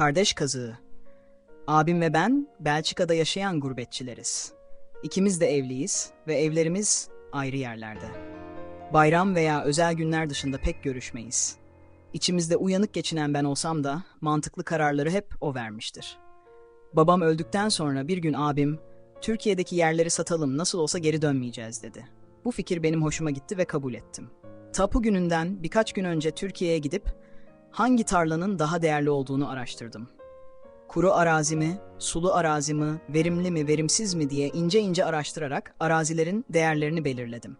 Kardeş kazığı. Abim ve ben Belçika'da yaşayan gurbetçileriz. İkimiz de evliyiz ve evlerimiz ayrı yerlerde. Bayram veya özel günler dışında pek görüşmeyiz. İçimizde uyanık geçinen ben olsam da mantıklı kararları hep o vermiştir. Babam öldükten sonra bir gün abim, Türkiye'deki yerleri satalım nasıl olsa geri dönmeyeceğiz dedi. Bu fikir benim hoşuma gitti ve kabul ettim. Tapu gününden birkaç gün önce Türkiye'ye gidip hangi tarlanın daha değerli olduğunu araştırdım. Kuru arazi mi, sulu arazi mi, verimli mi, verimsiz mi diye ince ince araştırarak arazilerin değerlerini belirledim.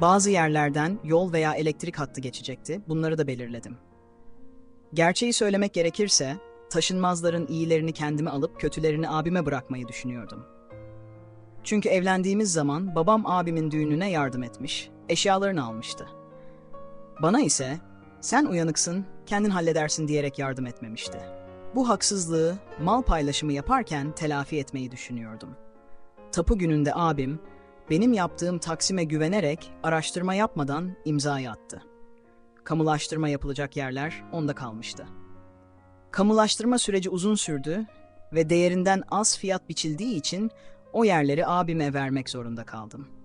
Bazı yerlerden yol veya elektrik hattı geçecekti, bunları da belirledim. Gerçeği söylemek gerekirse, taşınmazların iyilerini kendime alıp kötülerini abime bırakmayı düşünüyordum. Çünkü evlendiğimiz zaman babam abimin düğününe yardım etmiş, eşyalarını almıştı. Bana ise sen uyanıksın, kendin halledersin diyerek yardım etmemişti. Bu haksızlığı mal paylaşımı yaparken telafi etmeyi düşünüyordum. Tapu gününde abim benim yaptığım taksime güvenerek araştırma yapmadan imzayı attı. Kamulaştırma yapılacak yerler onda kalmıştı. Kamulaştırma süreci uzun sürdü ve değerinden az fiyat biçildiği için o yerleri abime vermek zorunda kaldım.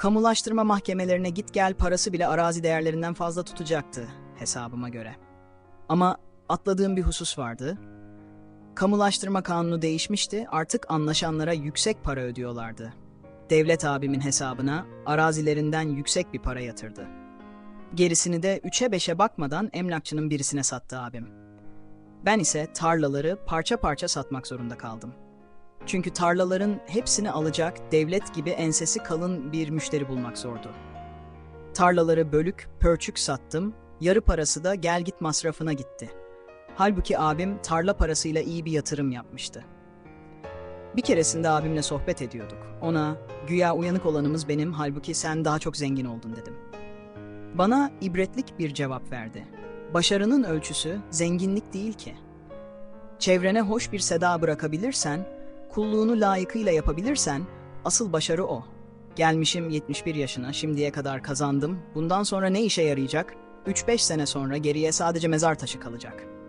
Kamulaştırma mahkemelerine git gel parası bile arazi değerlerinden fazla tutacaktı hesabıma göre. Ama atladığım bir husus vardı. Kamulaştırma kanunu değişmişti, artık anlaşanlara yüksek para ödüyorlardı. Devlet abimin hesabına arazilerinden yüksek bir para yatırdı. Gerisini de üçe beşe bakmadan emlakçının birisine sattı abim. Ben ise tarlaları parça parça satmak zorunda kaldım. Çünkü tarlaların hepsini alacak devlet gibi ensesi kalın bir müşteri bulmak zordu. Tarlaları bölük pörçük sattım, yarı parası da gel git masrafına gitti. Halbuki abim tarla parasıyla iyi bir yatırım yapmıştı. Bir keresinde abimle sohbet ediyorduk. Ona güya uyanık olanımız benim halbuki sen daha çok zengin oldun dedim. Bana ibretlik bir cevap verdi. Başarının ölçüsü zenginlik değil ki. Çevrene hoş bir seda bırakabilirsen, kulluğunu layıkıyla yapabilirsen asıl başarı o. Gelmişim 71 yaşına, şimdiye kadar kazandım. Bundan sonra ne işe yarayacak? 3-5 sene sonra geriye sadece mezar taşı kalacak.''